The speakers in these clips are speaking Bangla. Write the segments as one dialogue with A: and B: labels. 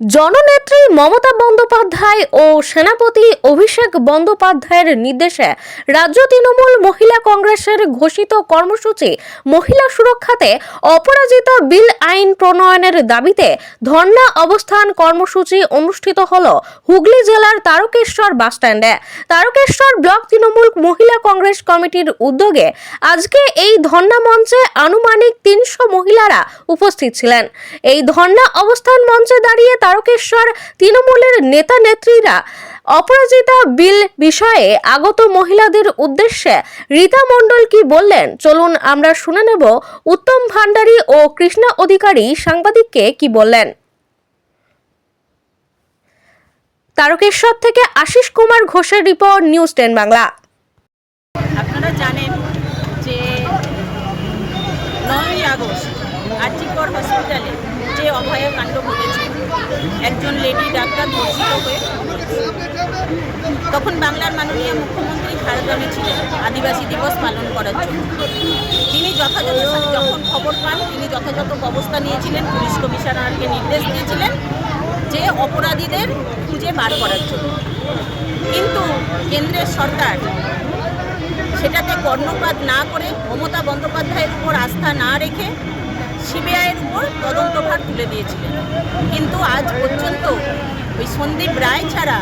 A: জননেত্রী মমতা বন্দ্যোপাধ্যায় ও সেনাপতি অভিষেক বন্দ্যোপাধ্যায়ের নির্দেশে রাজ্য তৃণমূল মহিলা কংগ্রেসের ঘোষিত কর্মসূচি মহিলা সুরক্ষাতে অপরাজিতা বিল আইন প্রণয়নের দাবিতে ধর্ণা অবস্থান কর্মসূচি অনুষ্ঠিত হল হুগলি জেলার তারকেশ্বর বাসস্ট্যান্ডে। তারকেশ্বর ব্লক তৃণমূল মহিলা কংগ্রেস কমিটির উদ্যোগে আজকে এই ধর্ণা মঞ্চে আনুমানিক তিনশো মহিলারা উপস্থিত ছিলেন। এই ধর্ণা অবস্থান মঞ্চে দাঁড়িয়ে তারকেশ্বর তৃণমূলের নেতা নেত্রীরা অপরাজিতা বিল বিষয়ে আগত মহিলাদের উদ্দেশ্যে রীতা মণ্ডল কি বললেন? চলুন আমরা শুনে নেব উত্তম ভান্ডারী ও কৃষ্ণা অধিকারী সাংবাদিককে কি বললেন। তারকেশ্বর থেকে আশিস কুমার ঘোষের রিপোর্ট, নিউজ টেন বাংলা।
B: আপনারা জানেন যে নয়ই আগস্ট আর্জিকর হসপিটালে যে অভয়াকাণ্ড ঘটেছে একজন লেডি ডাক্তার ধর্ষিত হয়ে তখন বাংলার মাননীয় মুখ্যমন্ত্রী ঝাড়গ্রামে ছিলেন, আদিবাসী দিবস পালন করার জন্য। তিনি যথাযথ যখন খবর পান, তিনি যথাযথ ব্যবস্থা নিয়েছিলেন, পুলিশ কমিশনারকে নির্দেশ দিয়েছিলেন যে অপরাধীদের খুঁজে বার করার জন্য। কিন্তু কেন্দ্রের সরকার সেটাতে কর্ণপাত না করে মমতা বন্দ্যোপাধ্যায়ের উপর আস্থা না রেখে সিবিআইয়ের উপর তদন্তভার তুলে দিয়েছিলেন। কিন্তু আজ পর্যন্ত ওই সন্দীপ রায় ছাড়া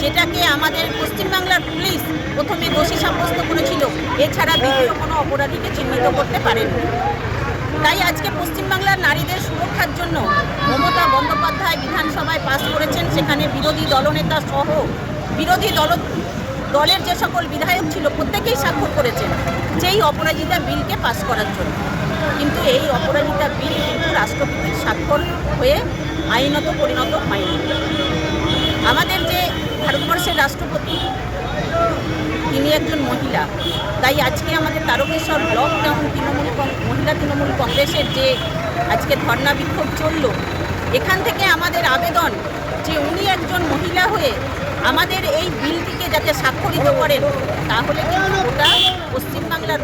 B: যেটাকে আমাদের পশ্চিমবাংলার পুলিশ প্রথমে দোষী সাব্যস্ত করেছিল, এছাড়া দ্বিতীয় কোনো অপরাধীকে চিহ্নিত করতে পারেনি। তাই আজকে পশ্চিমবাংলার নারীদের সুরক্ষার জন্য মমতা বন্দ্যোপাধ্যায় বিধানসভায় পাশ করেছেন। সেখানে বিরোধী দলনেতা সহ বিরোধী দল, দলের যে সকল বিধায়ক ছিল প্রত্যেকেই স্বাক্ষর করেছেন, যেই অপরাজিতা বিলকে পাশ করার জন্য। কিন্তু এই অপরাজিতা বিল কিন্তু রাষ্ট্রপতির স্বাক্ষর হয়ে আইনত পরিণত হয়নি। আমাদের যে ভারতবর্ষের রাষ্ট্রপতি, তিনি একজন মহিলা। তাই আজকে আমাদের তারকেশ্বর ব্লক টাউন তৃণমূল মহিলা তৃণমূল কংগ্রেসের যে আজকে ধর্ণা বিক্ষোভ চলল, এখান থেকে আমাদের আবেদন যে উনি একজন মহিলা হয়ে আমাদের এই বিলটিকে যাতে স্বাক্ষরিত করেন, তাহলে কিন্তু গোটা পশ্চিমবাংলার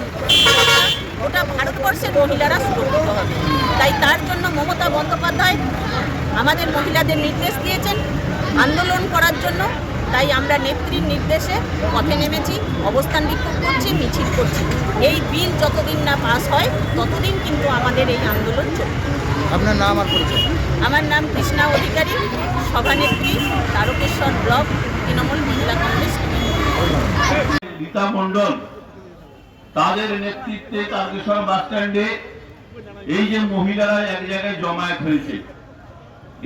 B: গোটা ভারতবর্ষের মহিলারা সুরক্ষিত হবে। তাই তার জন্য মমতা বন্দ্যোপাধ্যায় আমাদের মহিলাদের নির্দেশ দিয়েছেন আন্দোলন করার জন্য। তাই আমরা নেত্রীর নির্দেশে পথে নেমেছি অবস্থান বিক্ষোভ করছি মিছিল করছি। এই বিল যতদিন না পাস হয় ততদিন কিন্তু আমাদের এই আন্দোলন চলবে।
C: আপনার নাম আর পরিচয়?
B: আমার নাম কৃষ্ণা অধিকারী সভানেত্রী তারকেশ্বর ব্লক তৃণমূল মহিলা কংগ্রেস।
D: রীতা মণ্ডল তাদের নেতৃত্বে তারকেশ্বর বাস স্ট্যান্ডে এই যে মহিলারা এক জায়গায় জমায়েত হয়েছে,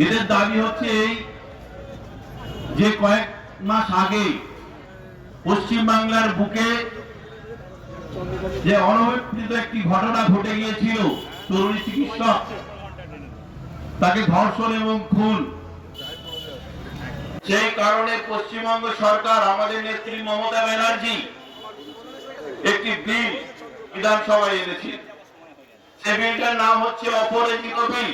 D: এদের দাবি হচ্ছে এই যে কয়েক মাস আগে পশ্চিম বাংলার বুকে যে অনবীক্ষিত একটি ঘটনা ঘটে গিয়েছিল, তরুণী চিকিৎসক, তাকে ধর্ষণ এবং খুন। সেই কারণে পশ্চিমবঙ্গ সরকার আমাদের নেত্রী মমতা ব্যানার্জি একটি বিল বিধানসভায় এনেছি। সে বিলটার নাম হচ্ছে অপরাজিত বিল।